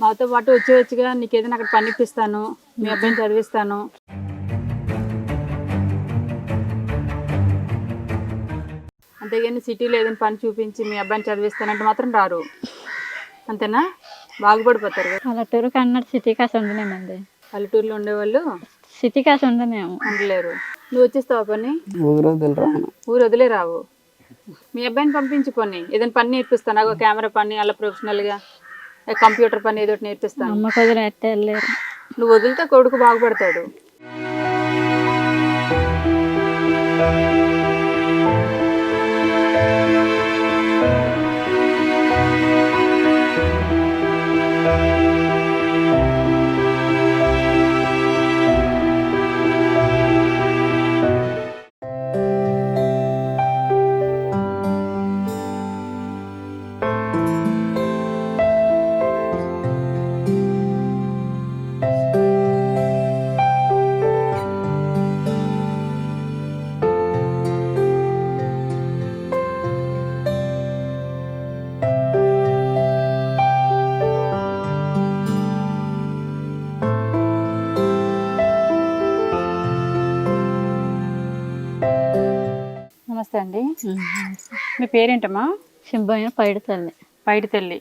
మాతో పాటు వచ్చి వచ్చిగా నీకు ఏదైనా అక్కడ పని ఇప్పిస్తాను మీ అబ్బాయిని చదివిస్తాను. అంతేగాని సిటీలో ఏదైనా పని చూపించి మీ అబ్బాయిని చదివిస్తానంటే మాత్రం రారు. అంతేనా? బాగుపడిపోతారు పల్లెటూరు కన్నడ సిటీ కాసి ఉండనేమండి. పల్లెటూరులో ఉండేవాళ్ళు సిటీ కాసి ఉండనేము. ఉండలేరు. నువ్వు వచ్చేస్తావా పని? ఊరు ఊరు వదిలే రావు. మీ అబ్బాయిని పంపించి పని. ఏదైనా పని నేర్పిస్తాను. కెమెరా పని అలా ప్రొఫెషనల్గా కంప్యూటర్ పని ఏదో ఒకటి నేర్పిస్తాను. అమ్మ కుదిరి నువ్వు వదిలితే కొడుకు బాగుపడతాడు. నమస్తే అండి. మీ పేరేంటమ్మా? సింబోయిన పైడి తల్లి. బయట తల్లి.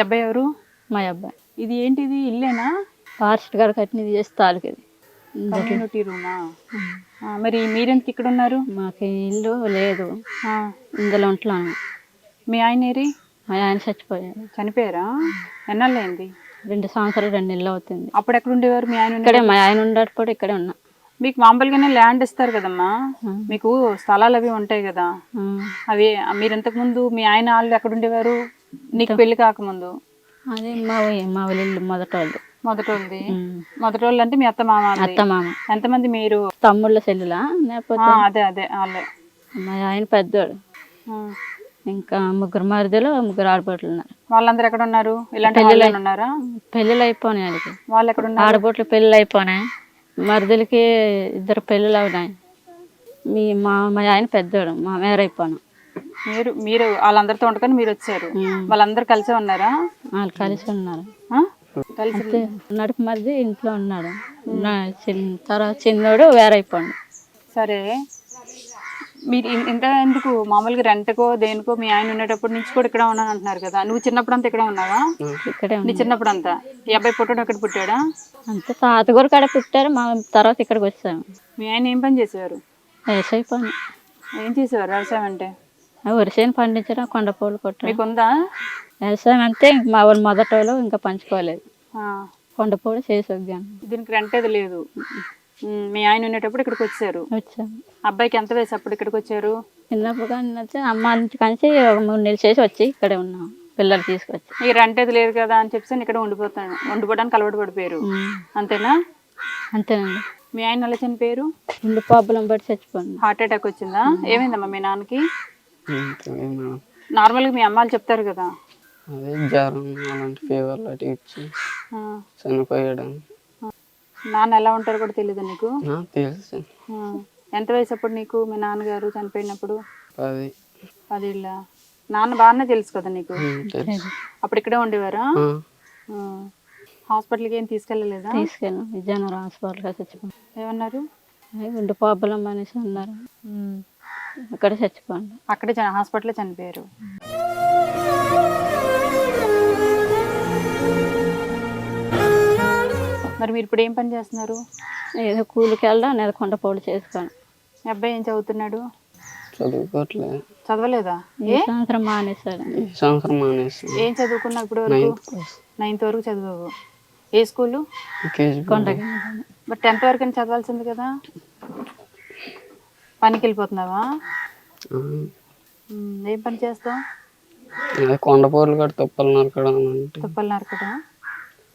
అబ్బాయి ఎవరు? మా అబ్బాయి. ఇది ఏంటిది? ఇల్లేనా? ఫారెస్ట్ గారు కట్టినది చేసి తాలూకు ఇది కమ్యూనిటీ రూమా? మరి మీరెందుకు ఇక్కడ ఉన్నారు మాకు ఇల్లు లేదు. ఇందులో ఉంటున్నాను. మీ ఆయన ఏరి? మా ఆయన చచ్చిపోయాడు. చనిపోయారా? ఎన్నాళ్ళైంది రెండు సంవత్సరాలు రెండు నెలలు అవుతుంది. అప్పుడు ఎక్కడ ఉండేవారు మీ ఆయన ఇక్కడే? మా ఆయన ఉండేటప్పుడు ఇక్కడే ఉన్నా. మీకు మామూలుగానే ల్యాండ్ ఇస్తారు కదమ్మా. మీకు స్థలాలు అవి ఉంటాయి కదా. అవి మీరు ఇంతకు ముందు మీ ఆయన వాళ్ళు ఎక్కడ ఉండేవారు? నీకు పెళ్ళి కాకముందు? అదే మా మొదట వాళ్ళు మొదటోళ్ళది? మొదటోళ్ళు అంటే మీ అత్త మామ. అత్త మామ. ఎంతమంది మీరు? తమ్ముళ్ళ చెల్లులా? లేకపోతే? అదే అదే వాళ్ళే. మా ఆయన పెద్దోడు. ఇంకా ముగ్గురు మరిదిలో ముగ్గురు ఆడబోట్లు ఉన్నారు. వాళ్ళందరూ ఎక్కడ ఉన్నారు? ఇలాంటి హాల్లో ఉన్నారా? పెళ్ళిళ్ళు అయిపోయినాయి వాళ్ళకి వాళ్ళు ఎక్కడ ఉన్నారు? ఆడబోట్లు పెళ్ళిళ్ళు అయిపోయినాయి. మరుదులకి ఇద్దరు పెళ్ళిళ్ళు అవునాయి. మీ మా మా ఆయన పెద్దోడు మా మేర అయిపోయాను మీరు మీరు వాళ్ళందరితో ఉండకని మీరు వచ్చారు. వాళ్ళందరూ కలిసే ఉన్నారా? వాళ్ళు కలిసి ఉన్నారు? కలిసి నడుపు మరిది ఇంట్లో ఉన్నాడు. చిన్న తర్వాత చిన్నోడు వేరైపోయాడు సరే. మీరు ఇంత ఎందుకు? మామూలుగా రెంట్కో దేనికో మీ ఆయన ఉండేటప్పటి నుంచి కూడా ఇక్కడ ఉన్నాను అంటున్నారు కదా. నువ్వు చిన్నప్పుడు అంతా ఇక్కడ ఉన్నావా? ఇక్కడే నీ చిన్నప్పుడు అంతా ఈ అబ్బాయి పుట్టాడు అక్కడ పుట్టాడా? అంతే తాతగూరు కాడ పుట్టారు. మా తర్వాత ఇక్కడికి వచ్చాము. మీ ఆయన ఏం పని చేసేవారు? వయసు అయిపోయింది ఏం చేసేవారు వ్యవసాయం అంటే? వరిసేను పండించడం కొండపూలు కొట్టడం. మీకు ఉందా వ్యవసాయం ఇంక మా వాళ్ళు మొదట వాళ్ళు ఇంకా పంచుకోలేదు. ఆ, కొండపూడి చేసి వగ్గాను దీనికి రెంట్ ఏది లేదు. మీ ఆయన ఉండేటప్పుడు ఇక్కడికి వచ్చారు. అబ్బాయికి ఎంత వయసు అప్పుడు ఇక్కడికి వచ్చారు? చిన్నప్పుడు కానీ వచ్చి. అమ్మ నుంచి కలిసి ఒక మూడు నెలలు చేసి వచ్చి ఇక్కడే ఉన్నాం. పిల్లలు తీసుకొచ్చి. ఈ రెంట్ లేదు కదా అని చెప్పేసి నేను ఇక్కడ ఉండిపోతాను. ఉండిపోవడానికి అలవాటు పడిపోయారు. అంతేనా? అంతేనండి. మీ ఆయన అలా చనిపోయారు? గుండె ప్రాబ్లం బట్టి చచ్చిపోయింది. హార్ట్ అటాక్ వచ్చిందా? ఏమైందమ్మా మీ నాన్నకి? నార్మల్గా మీ అమ్మాలు చెప్తారు కదా. అదే జ్వరం అలాంటి ఫీవర్ లాంటివి చనిపోయాడు. నాన్న ఎలా ఉంటారో కూడా తెలియదు నీకు? ఆ, తెలుసు. ఎంత వయసు అప్పుడు నీకు మీ నాన్నగారు చనిపోయినప్పుడు? పది. పదేళ్ళ? నాన్న బాగానే తెలుసు కదా నీకు? అప్పుడు ఇక్కడే ఉండేవారా? హాస్పిటల్కి ఏం తీసుకెళ్ళలేదా? తీసుకెళ్ళాం విజయనగరం హాస్పిటల్కి చచ్చిపోయింది ఏమన్నారు? గుండె ప్రాబ్లం అనేసి అన్నారు. అక్కడ చచ్చిపోండి అక్కడే చ- హాస్పిటల్లో చనిపోయారు. మరి మీరు ఇప్పుడు ఏం పని చేస్తున్నారు? ఏదో కూలికి వెళ్ళడం లేదా కొండపూడి చేసుకోండి మీ అబ్బాయి ఏం చదువుతున్నాడు? చదువుకోవట్లేదు చదవలేదా? ఈ సంవత్సరం మానేశాడు. ఈ సంవత్సరం మానేసి ఏం చదువుకున్నావు ఇప్పుడు వరకు? నైన్త్ క్లాస్ నైన్త్ వరకు చదివావు ఏ స్కూలు? కేజీ కొండకి బట్ టెన్త్ వరకు అయినా చదవాల్సింది కదా? పనికి వెళ్ళిపోతున్నావా? ఉమ్, ఏం పని చేస్తావు? కొండపూర్లు కూడా తప్పలు నరకడం అంటే. తుప్పలు నరకటం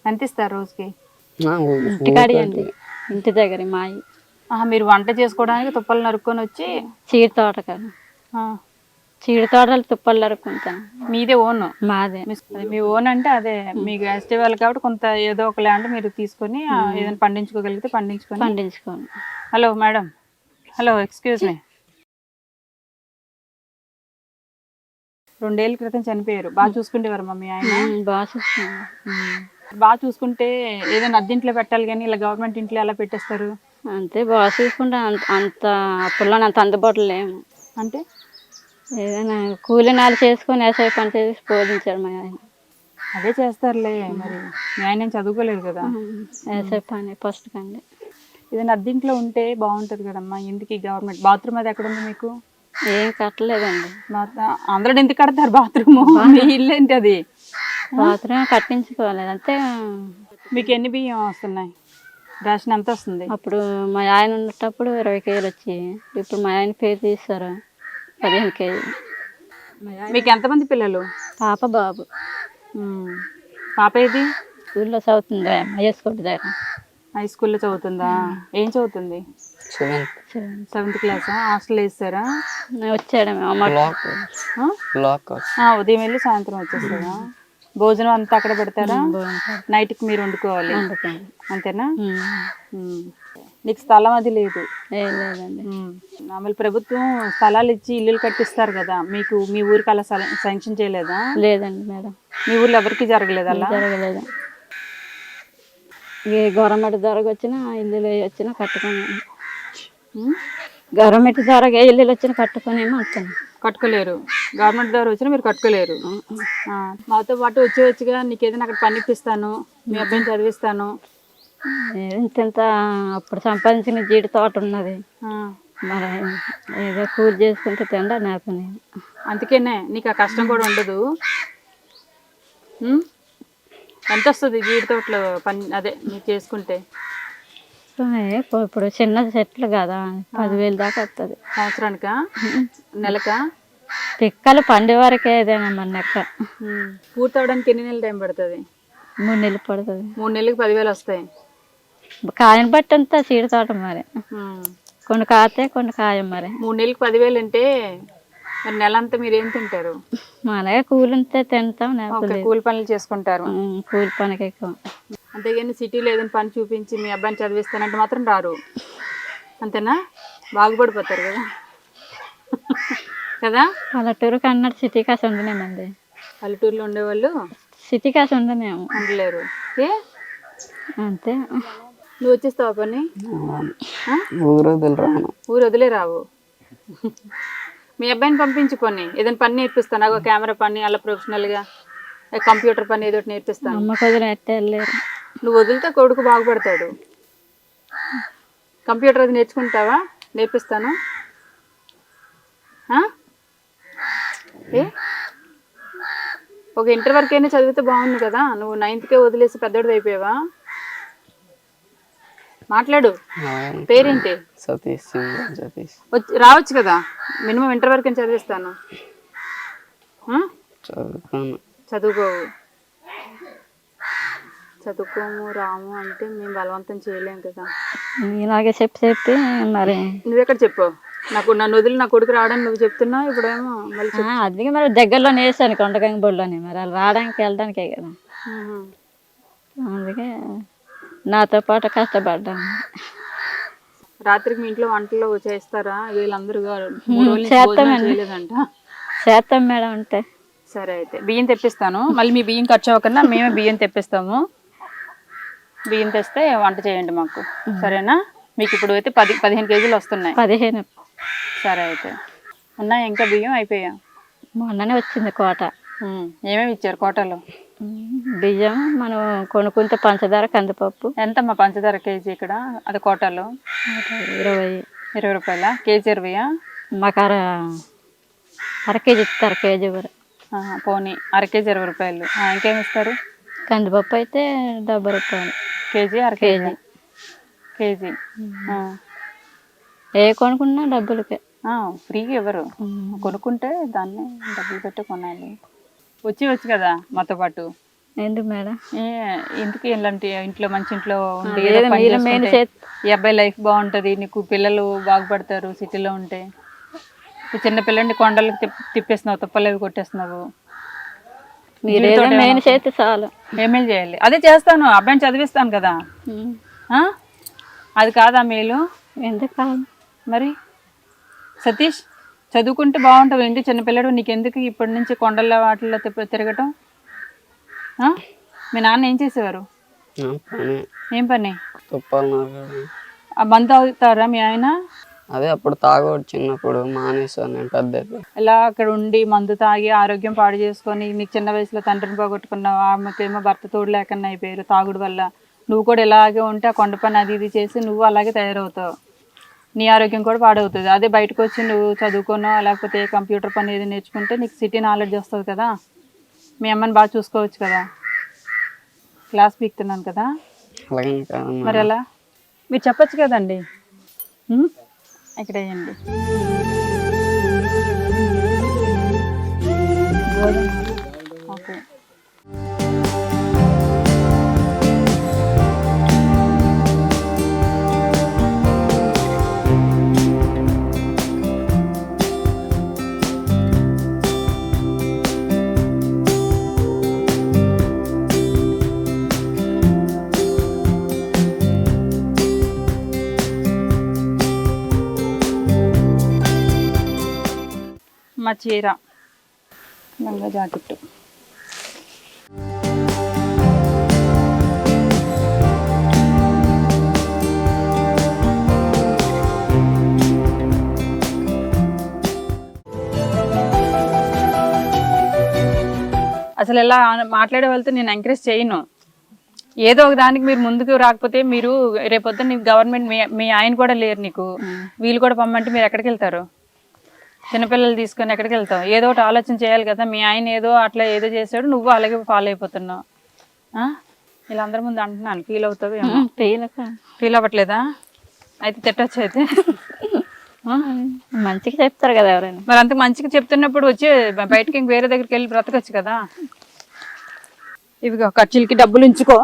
ఎంత ఇస్తారు రోజుకి? ఇంటికాడి అండి. ఇంటి దగ్గర మాయి. మీరు వంట చేసుకోవడానికి తుప్పలు నరుక్కొని వచ్చి చీడ తోట కదా చీడ తోటలు తుప్పలు నరుక్కుంటాను మీదే ఓన్. మాదే. మీ ఓన్ అంటే అదే. మీకు ఎస్టీవాల్ కాబట్టి కొంత ఏదో ఒక ల్యాండ్ మీరు తీసుకొని ఏదైనా పండించుకోగలిగితే పండించుకొని. పండించుకోండి. Hello madam. Hello excuse me. రెండేళ్ళ క్రితం చనిపోయారు. బాగా చూసుకునేవారు మా మీ ఆయన. బాగా చూస్తున్నాను ఉమ్. బాగా చూసుకుంటే ఏదైనా అద్దెంట్లో పెట్టాలి కానీ ఇలా గవర్నమెంట్ ఇంట్లో ఎలా పెట్టేస్తారు? అంతే బాగా చూసుకుంటే అంత అంత అప్పుల్లో అంత అందుబాటులో లేము అంటే? ఏదైనా కూలి నాలు చేసుకొని వేసే పని చేసి పోషించాడు మా ఆయన. అదే చేస్తారులే మరి. మీ ఆయన ఏం చదువుకోలేదు కదా? వేసే పని ఫస్ట్ కండి. ఏదైనా అద్దెంట్లో ఉంటే బాగుంటుంది కదమ్మా. ఎందుకు గవర్నమెంట్? బాత్రూమ్ అది ఎక్కడ ఉంది మీకు? ఏం కట్టలేదండి. అందరూ ఎందుకు కడతారు బాత్రూమ్? మీ ఇల్లు ఏంటి అది? బాత్రూమ్ కట్టించుకోలేదు అంతే. మీకు ఎన్ని బియ్యం వస్తున్నాయి? రేషన్ ఎంత వస్తుంది? అప్పుడు మా ఆయన ఉన్నప్పుడు ఇరవై కేజీలు వచ్చి ఇప్పుడు మా ఆయన పేరు తీస్తారు పదిహేను కేజీ మీకు ఎంతమంది పిల్లలు? పాప బాబు. పాప ఏది? స్కూల్లో చదువుతుంది? అయ్యేసుకోటి దగ్గర. హై స్కూల్లో చదువుతుందా? ఏం చదువుతుంది? సెవెంత్. క్లాసా? హాస్టల్ వేస్తారా? వచ్చాడు మేము అమ్మ. బ్లాక్. ఆ? బ్లాక్. ఆ, ఉదయం వెళ్ళి సాయంత్రం వచ్చేస్తారా? భోజనం అంతా అక్కడ పెడతారా? నైట్కి మీరు వండుకోవాలి. అంతేనా. నీకు స్థలం అది లేదు. ఏం లేదండి. మామూలు ప్రభుత్వం స్థలాలు ఇచ్చి ఇల్లులు కట్టిస్తారు కదా. మీకు మీ ఊరికి అలా శాంక్షన్ చేయలేదా? లేదండి మేడం. మీ ఊర్లో ఎవరికి జరగలేదు అలా? జరగలేదు. ఏ గవర్నమెంట్ ధరకు వచ్చినా ఇల్లులు వచ్చినా కట్టుకొని? గవర్నమెంట్ ఏ ఇల్లులు వచ్చినా కట్టుకొని అంటాను కట్టుకోలేరు. గవర్నమెంట్ ద్వారా వచ్చినా మీరు కట్టుకోలేరు. మాతో పాటు వచ్చి వచ్చిగా నీకు ఏదైనా అక్కడ పని ఇప్పిస్తాను మీ అబ్బాయిని చదివిస్తాను. ఇంత అప్పుడు సంపాదించిన జీడి తోట ఉన్నది. మరి ఏదో కూలి చేసుకుంటే తిండా నాకు నేను. అందుకేనే నీకు ఆ కష్టం కూడా ఉండదు? ఎంత వస్తుంది జీడి తోటలో పని అదే నీకు చేసుకుంటే? ఏ, ఇప్పుడు- చిన్న చెట్లు కదా. పదివేలు దాకా వస్తుంది సంవత్సరానికా? నెలకా? పిక్కలు పండే వరకే ఏదైనా మన నెక్క. పూర్తి అవడానికి ఎన్ని నెలలు టైం పడుతుంది? మూడు నెలలు పడుతుంది. మూడు నెలలకి పదివేలు వస్తాయి. కాయని బట్టి అంతా చీడ తోట మరి. కొన్ని కాతే కొన్ని కాయం మరి. మూడు నెలలకి పదివేలు అంటే మరి నెల అంతా మీరు ఏం తింటారు? మనగా కూలి ఉంటే తింటాం కూలి పనులు చేసుకుంటారు. కూలి పనికి ఎక్కువ. అంతేగాని సిటీలో ఏదైనా పని చూపించి మీ అబ్బాయిని చదివిస్తానంటే మాత్రం రారు. అంతేనా? బాగుపడిపోతారు కదా. కదా? పల్లెటూరు కన్నడ సిటీ కాసి ఉండనేమండి పల్లెటూరులో ఉండేవాళ్ళు? సిటీ కాసి ఉండనేము ఉండలేరు. ఏ? అంతే. నువ్వు వచ్చేస్తావా పని? ఊరు వదిలి రాను. ఊరు వదిలే రావు. మీ అబ్బాయిని పంపించు కొన్ని ఏదైనా పని నేర్పిస్తాను. కెమెరా పని అలా ప్రొఫెషనల్గా కంప్యూటర్ పని ఏదో నేర్పిస్తాను. అమ్మ కొద్దిగా ఎట్టే వెళ్ళారు నువ్వు వదిలితే కొడుకు బాగుపడతాడు. కంప్యూటర్ అది నేర్చుకుంటావా? నేర్పిస్తాను? ఏ? ఒక ఇంటర్ వరకు అయినా చదివితే బాగుంది కదా. నువ్వు నైన్త్కే వదిలేసి పెద్దోడు అయిపోయావా? మాట్లాడు. పేరేంటి? సతీష్ సతీష్. వచ్చి రావచ్చు కదా. మినిమం ఇంటర్ వరకు చదివిస్తాను. చదువుకోవు. చదువుకోము రాము అంటే మేము బలవంతం చేయలేం కదా. ఇలాగే చెప్పి చెప్పి మరి నువ్వెక్కడ చెప్పు నాకు నన్ను వదిలి నా కొడుకు రావడానికి నువ్వు చెప్తున్నావు ఇప్పుడేమో మళ్ళీ అందుకే మరి దగ్గరలో వేసాను కొండగంగ బొడ్లోని మరి. వాళ్ళు రావడానికి వెళ్ళడానికే కదా. అందుకే నాతో పాటు కష్టపడ్డాను. రాత్రికి మీ ఇంట్లో వంటలు చేస్తారా? వీళ్ళందరూ గారు మూడు రోజుల నుంచి చేస్తామండి. చేయలేదంట. చేస్తాం మేడం అంటే సరే అయితే బియ్యం తెప్పిస్తాను. మళ్ళీ మీ బియ్యం ఖర్చు అవ్వకుండా మేమే బియ్యం తెప్పిస్తాము. బియ్యం తెస్తే వంట చేయండి మాకు. సరేనా? మీకు ఇప్పుడు అయితే పది పదిహేను కేజీలు వస్తున్నాయి. పదిహేను. సరే అయితే. ఉన్నాయి ఇంకా బియ్యం అయిపోయా? మొన్ననే వచ్చింది కోట. ఏమేమి ఇచ్చారు కోటలో? బియ్యం మనం కొనుక్కుంటే పంచదార కందిపప్పు. ఎంతమ్మా పంచదార కేజీ ఇక్కడ? అది కోటలో? ఇరవై. ఇరవై రూపాయల? కేజీ ఇరవైయా? మాకు అర అర కేజీ ఇస్తారు కేజీ పోనీ. అర కేజీ ఇరవై రూపాయలు. ఇంకేమి ఇస్తారు? కందిపప్పు అయితే డెబ్బై రూపాయలు కేజీ అర కేజీ. కేజీ. ఏ కొనుక్కున్నా డబ్బులకే. ఫ్రీగా ఇవ్వరు. కొనుక్కుంటే దాన్ని డబ్బులు పెట్టి కొనాలి. వచ్చి వచ్చు కదా మాతో పాటు. ఎందుకు మేడం? ఎందుకు ఇలాంటి ఇంట్లో మంచి ఇంట్లో ఉండి ఈ అబ్బాయి లైఫ్ బాగుంటది నీకు పిల్లలు బాగుపడతారు సిటీలో ఉంటే. చిన్న పిల్లని కొండలకు తిప్- తిప్పేస్తున్నావు తుప్పలు అవి కొట్టేస్తున్నావు. మీరు ఏదో మెయిన్ చేస్తే చాలు. ఏమేం చేయాలి? అదే చేస్తాను. అబ్బాయిని చదివిస్తాను కదా. ఆ? అది కాదా మేలు? ఎందుకు కాదు? మరి? సతీష్ చదువుకుంటే బాగుంటావు ఏంటి చిన్నపిల్లడు నీకెందుకు ఇప్పటి నుంచి కొండల వాటిల్లో తిప్ప తిరగటం? ఆ? మీ నాన్న ఏం చేసేవారు? పని? ఏం పని? తుప్పలు నరకడం ఆ మందు అవుతారా మీ ఆయన? అదే అప్పుడు తాగోడు చిన్నప్పుడు మానేసాను నేను పెద్ద ఇలా అక్కడ ఉండి మందు తాగి ఆరోగ్యం పాడు చేసుకొని నీకు చిన్న వయసులో తండ్రిని పోగొట్టుకున్నావు ఆమెకేమో భర్త తోడు లేకుండా అయిపోయారు తాగుడు వల్ల. నువ్వు కూడా ఇలాగే ఉంటే ఆ కొండ పని అది ఇది చేసి నువ్వు అలాగే తయారవుతావు. నీ ఆరోగ్యం కూడా పాడవుతుంది. అదే బయటకు వచ్చి నువ్వు చదువుకున్నావు లేకపోతే కంప్యూటర్ పని ఏది నేర్చుకుంటే నీకు సిటీ నాలెడ్జ్ వస్తుంది కదా. మీ అమ్మని బాగా చూసుకోవచ్చు కదా. క్లాస్ పీక్తున్నాను కదా. మరి ఎలా? మీరు చెప్పొచ్చు కదండి. ఎక్కడేయండి మా చీర. లంగా జాకెట్టు. అసలు ఇలా మాట్లాడే వాళ్ళతో నేను ఎంకరేజ్ చేయను. ఏదో ఒక దానికి మీరు ముందుకు రాకపోతే మీరు రేపొద్దున నీకు గవర్నమెంట్ మీ మీ ఆయన కూడా లేరు నీకు. వీళ్ళు కూడా పంపమంటే మీరు ఎక్కడికి వెళ్తారు? చిన్నపిల్లలు తీసుకొని ఎక్కడికి వెళ్తావు? ఏదో ఒకటి ఆలోచన చేయాలి కదా. మీ ఆయన ఏదో అట్లా ఏదో చేశాడు నువ్వు అలాగే ఫాలో అయిపోతున్నావు? ఇలా అందరి ముందు అంటున్నాను. ఫీల్ అవుతావు తేలక ఫీల్ అవ్వట్లేదా? అయితే తిట్టచ్చు అయితే? మంచిగా చెప్తారు కదా ఎవరైనా. మరి అంత మంచిగా చెప్తున్నప్పుడు వచ్చి బయటికి ఇంక వేరే దగ్గరికి వెళ్ళి బ్రతకొచ్చు కదా. ఇవిగో ఖర్చులకి డబ్బులు ఉంచుకో.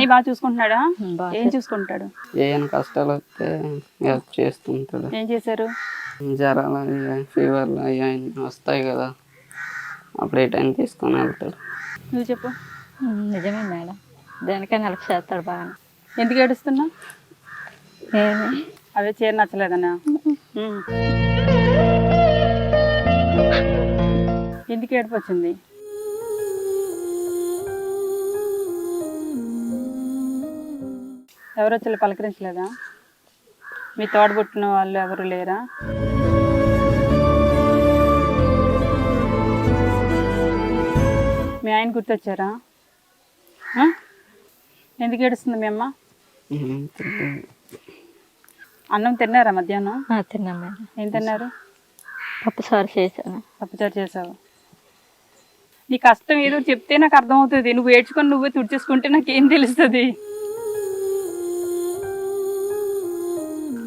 అన్ని బాగా చూసుకుంటున్నాడా? బాగా ఏం చూసుకుంటాడు? ఏమైనా కష్టాలు వస్తే హెల్ప్ చేస్తుంటాడు. ఏం చేశారు? జ్వరాలు అవి ఫీవర్లు అవి అవి వస్తాయి కదా. అప్పుడు ఏ టైం తీసుకొని వెళ్తాడు. నువ్వు చెప్పు. నిజమే మేడం. దేనికైనా హెల్ప్ చేస్తాడు బాగా ఎందుకు ఏడుస్తున్నా? అదే చీర నచ్చలేదనా ఉమ్. ఎందుకు ఏడుపు వచ్చింది? ఎవరు వచ్చి పలకరించలేదా? మీ తోడబుట్టిన వాళ్ళు ఎవరు లేరా? మీ ఆయన గుర్తొచ్చారా? ఎందుకు ఏడుస్తుంది మీ అమ్మ. అన్నం తిన్నారా మధ్యాహ్నం? ఆ, తిన్నాం మేడం. ఏం తిన్నారు? పప్పు సారు చేశాను. పప్పుచారు చేసావు నీ కష్టం ఏదో చెప్తే నాకు అర్థమవుతుంది. నువ్వు ఏడ్చుకొని నువ్వే తుడిచేసుకుంటే నాకేం తెలుస్తుంది?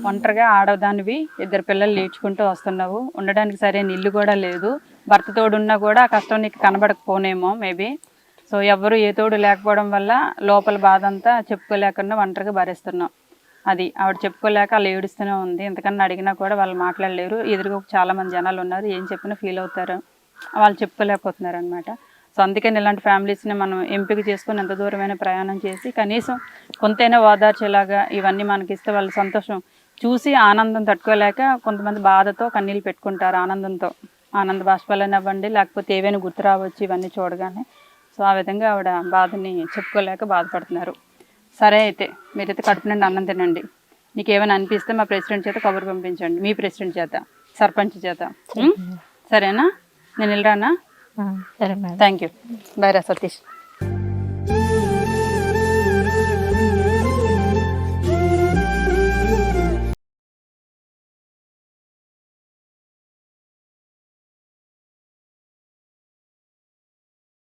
ఒంటరిగా ఆడదానివి. ఇద్దరు పిల్లలు నేర్చుకుంటూ వస్తున్నావు. ఉండడానికి సరైన ఇల్లు కూడా లేదు. భర్త తోడున్నా కూడా ఆ కష్టం నీకు కనబడకపోనేమో మేబీ. సో ఎవరు ఏ తోడు లేకపోవడం వల్ల లోపల బాధ అంతా చెప్పుకోలేకుండా ఒంటరిగా భరిస్తున్నావు అది ఆవిడ చెప్పుకోలేక వాళ్ళు ఏడుస్తూనే ఉంది. ఎంతకన్నా అడిగినా కూడా వాళ్ళు మాట్లాడలేరు. ఎదురుగా చాలా మంది జనాలు ఉన్నారు. ఏం చెప్పినా ఫీల్ అవుతారు. వాళ్ళు చెప్పుకోలేకపోతున్నారు అనమాట సో అందుకని ఇలాంటి ఫ్యామిలీస్ని మనం ఎంపిక చేసుకొని ఎంత దూరమైన ప్రయాణం చేసి కనీసం కొంతైనా ఓదార్చేలాగా ఇవన్నీ మనకి ఇస్తే వాళ్ళ సంతోషం చూసి ఆనందం తట్టుకోలేక కొంతమంది బాధతో కన్నీళ్ళు పెట్టుకుంటారు ఆనందంతో. ఆనంద బాష్పాలని అవ్వండి లేకపోతే ఏవైనా గుర్తు రావచ్చు ఇవన్నీ చూడగానే. సో ఆ విధంగా ఆవిడ బాధని చెప్పుకోలేక బాధపడుతున్నారు. సరే అయితే మీరైతే కడుపు నుండి అన్నం తినండి. నీకు ఏమైనా అనిపిస్తే మా ప్రెసిడెంట్ చేత కబురు పంపించండి. మీ ప్రెసిడెంట్ చేత సర్పంచ్ చేత? సరేనా? నేను వెళ్ళరానా? సరే థ్యాంక్ యూ బాయ్ రా సతీష్.